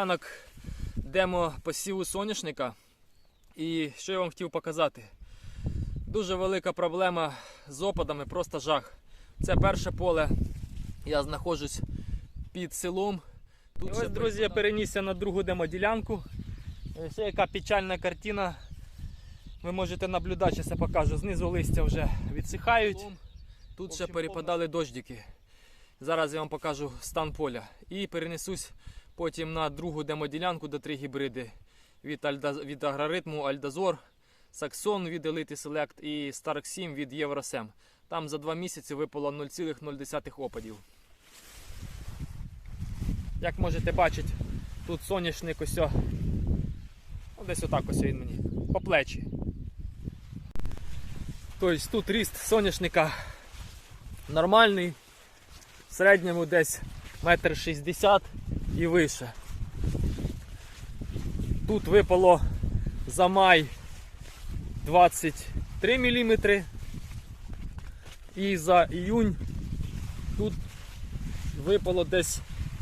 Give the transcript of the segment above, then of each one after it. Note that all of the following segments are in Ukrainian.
ділянок демо посіву соняшника. І що я вам хотів показати? Дуже велика проблема з опадами, просто жах. Це перше поле. Я знаходжусь під селом. Тут І ось, друзі, я перенісся на другу демоділянку. Ось яка печальна картина. Ви можете наблюдати, зараз я покажу. Знизу листя вже відсихають. Тут ще перепадали дождики. Зараз я вам покажу стан поля. І перенесусь потім на другу демоділянку до три гібриди від, Альда... від агроритму Альдазор, Саксон від Elite Select і Stark 7 від Євросем. Там за два місяці випало 0,0 опадів. Як можете бачити, тут соняшник ось. о- ну, Десь отак ось він мені. По плечі. Тобто тут ріст соняшника нормальний. В середньому десь метр шістдесят і вище. Тут випало за май 23 мм. І за іюнь тут випало десь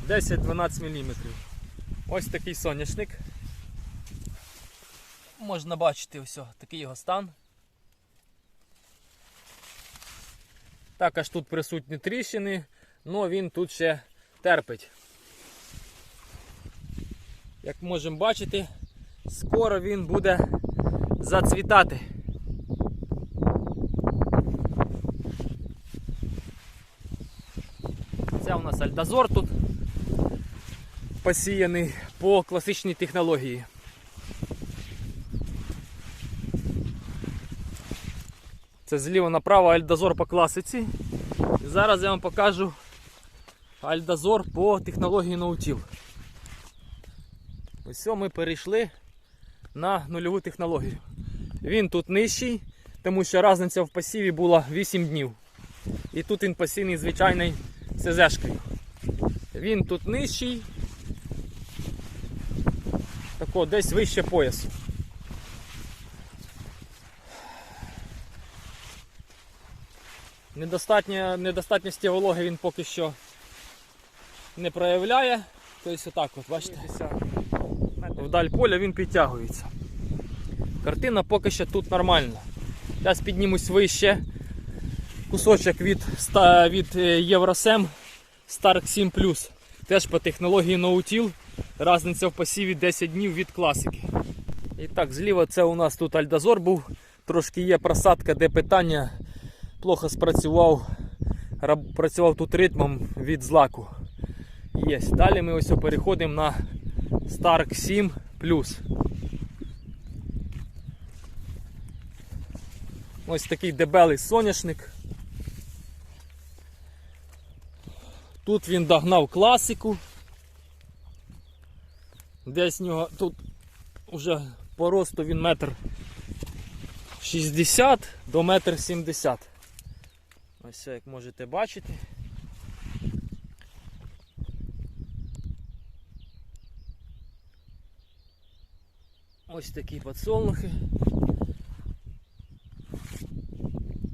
10-12 мм. Ось такий соняшник. Можна бачити ось такий його стан. Також тут присутні тріщини, але він тут ще терпить. Як можемо бачити, скоро він буде зацвітати. Це у нас альдазор тут посіяний по класичній технології. Це зліва направо альдазор по класиці. І зараз я вам покажу альдазор по технології ноутіл. Ось ми перейшли на нульову технологію. Він тут нижчий, тому що різниця в пасіві була 8 днів. І тут він посійний звичайний СЗшкою. Він тут нижчий, тако десь вище поясу. Недостатньо, недостатності вологи він поки що не проявляє. Тобто отак от, бачите, вдаль поля він підтягується. Картина поки що тут нормальна. Зараз піднімусь вище. Кусочок від, від е, Євросем Stark 7 Теж по технології Ноутіл. Разниця в посіві 10 днів від класики. І так, зліва це у нас тут альдазор був. Трошки є просадка, де питання плохо спрацював. Працював тут ритмом від злаку. Є. Далі ми ось переходимо на Stark 7 Ось такий дебелий соняшник. Тут він догнав класику. Десь нього тут вже по росту він метр 60 до метр 70. Ось як можете бачити. Ось такі подсолнухи.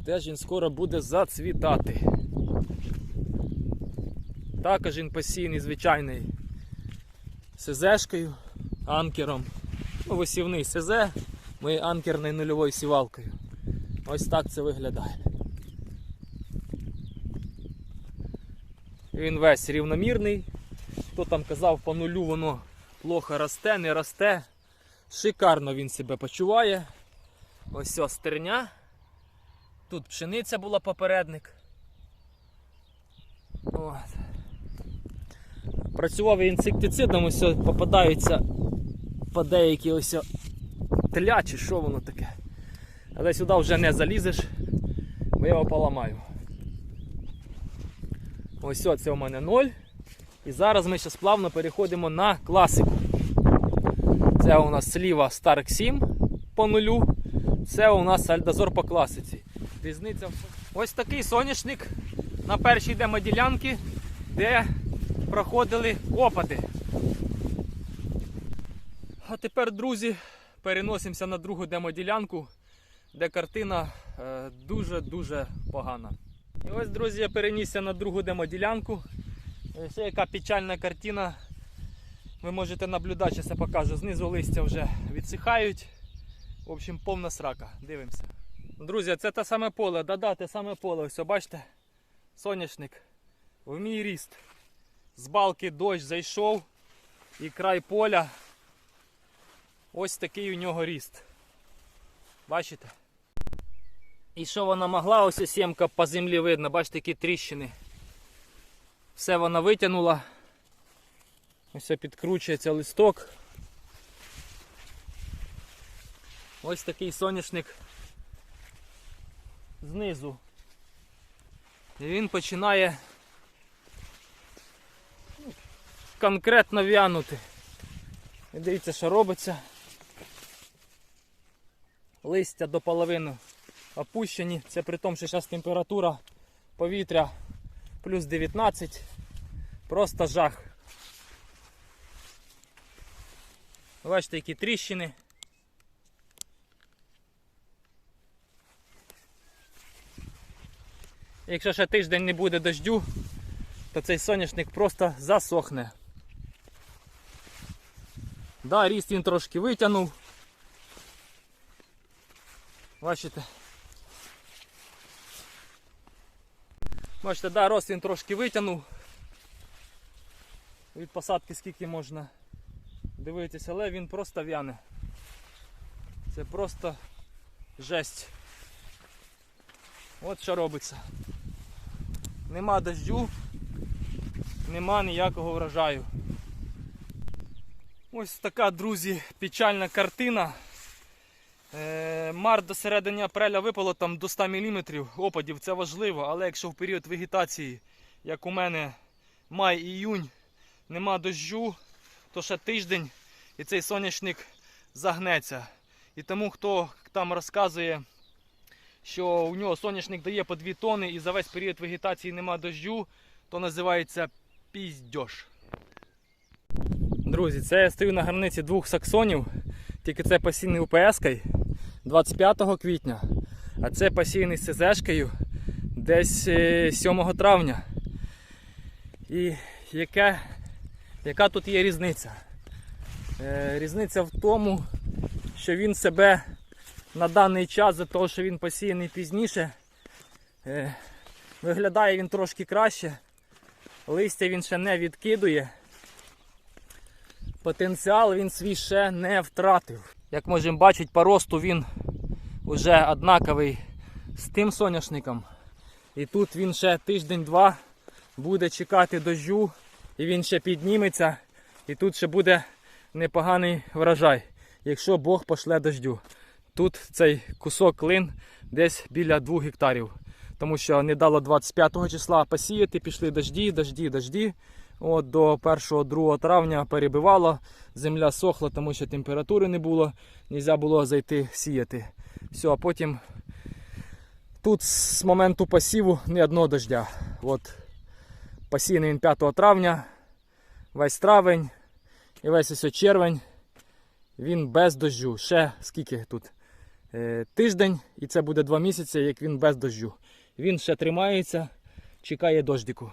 Теж він скоро буде зацвітати. Також він посіяний звичайний СЗшкою, анкером. Ну, висівний СЗ, ми анкерною нульовою сівалкою. Ось так це виглядає. Він весь рівномірний. Хто там казав, по нулю воно плохо росте, не росте. Шикарно він себе почуває. Ось ось стерня. Тут пшениця була попередник. От. Працював інсектицидом, ось попадаються по деякі ось о тля чи що воно таке. Але сюди вже не залізеш, бо я його поламаю. Ось це у мене 0. І зараз ми ще плавно переходимо на класику. Це у нас сліва Stark 7 по нулю. Це у нас Альдазор по класиці. Різниця. Ось такий соняшник на першій демоділянці, де проходили опади. А тепер, друзі, переносимося на другу демоділянку, де картина е, дуже-дуже погана. І ось, друзі, я перенісся на другу демоділянку. Ось яка печальна картина. Ви можете наблюдати, зараз я покажу. Знизу листя вже відсихають. В общем, повна срака. Дивимося. Друзі, це те саме поле, да-да, те саме поле. Ось, бачите, соняшник в мій ріст. З балки дощ зайшов і край поля. Ось такий у нього ріст. Бачите? І що вона могла, ось сімка по землі видно, бачите, які тріщини. Все вона витягнула. Ось підкручується листок. Ось такий соняшник знизу. І він починає конкретно в'янути. І дивіться, що робиться. Листя до половини опущені. Це при тому, що зараз температура повітря плюс 19. Просто жах. Бачите, які тріщини. Якщо ще тиждень не буде дождю, то цей соняшник просто засохне. Да, ріст він трошки витягнув. Бачите? Бачите, да, рост він трошки витягнув. Від посадки скільки можна дивитися, але він просто в'яне. Це просто жесть. От що робиться. Нема дождю, нема ніякого врожаю. Ось така, друзі, печальна картина. Е, Мар до середини апреля випало там до 100 мм опадів, це важливо, але якщо в період вегетації, як у мене май іюнь, нема дощу, то ще тиждень і цей соняшник загнеться. І тому хто там розказує, що у нього соняшник дає по 2 тони і за весь період вегетації нема дощу, то називається піздьош. Друзі, це я стою на границі двох саксонів, тільки це посійний УПС-кою 25 квітня, а це посійний з СЗшкою десь е, 7 травня. І яка, яка тут є різниця? Е, Різниця в тому, що він себе на даний час, за того, що він посіяний пізніше, е, виглядає він трошки краще. Листя він ще не відкидує. Потенціал він свій ще не втратив. Як можемо бачити, по росту він вже однаковий з тим соняшником. І тут він ще тиждень-два буде чекати дождю, і він ще підніметься, і тут ще буде непоганий врожай, якщо Бог пошле дождю. Тут цей кусок клин десь біля 2 гектарів. Тому що не дало 25 числа посіяти, пішли дожді, дожді, дожді. От До 1-2 травня перебивало, земля сохла, тому що температури не було, нельзя було зайти сіяти. Все, а потім тут з моменту посіву ні одного дождя. От Посіяний він 5 травня, весь травень і весь ось червень. Він без дождю. Ще скільки тут? Е, тиждень, і це буде 2 місяці, як він без дождю. Він ще тримається, чекає дождику.